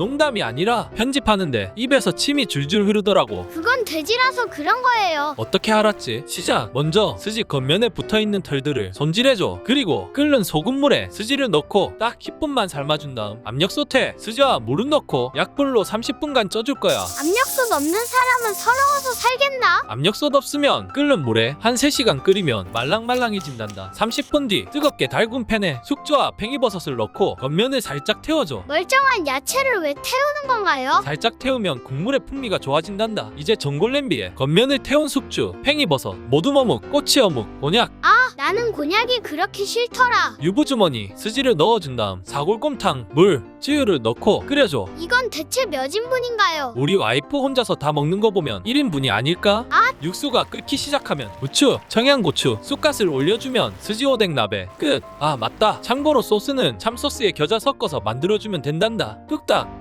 농담이 아니라 편집하는데 입에서 침이 줄줄 흐르더라고. 그건 돼지라서 그런 거예요. 어떻게 알았지? 시작! 먼저 스지 겉면에 붙어있는 털들을 손질해줘. 그리고 끓는 소금물에 스지를 넣고 딱 10분만 삶아준 다음 압력솥에 스지와 물을 넣고 약불로 30분간 쪄줄 거야. 압력솥 없는 사람은 서러워 서 살겠나? 압력솥 없으면 끓는 물에 한 3시간 끓이면 말랑말랑해진단다. 30분 뒤 뜨겁게 달군 팬에 숙주와 팽이버섯을 넣고 겉면을 살짝 태워줘. 멀쩡한 야채를 왜 태우는 건가요? 살짝 태우면 국물의 풍미가 좋아진단다. 이제 전골 냄비에 겉면을 태운 숙주, 팽이버섯, 모둠어묵, 꼬치어묵, 곤약, 아, 나는 곤약이 그렇게 싫더라. 유부주머니, 스지를 넣어준 다음 사골곰탕, 물, 찌유를 넣고 끓여줘. 이건 대체 몇 인분인가요? 우리 와이프 혼자서 다 먹는 거 보면 1인분이 아닐까? 아! 육수가 끓기 시작하면 부추, 청양고추, 쑥갓을 올려주면 스지오뎅 나베 끝! 아 맞다! 참고로 소스는 참소스에 겨자 섞어서 만들어주면 된단다. 뚝딱!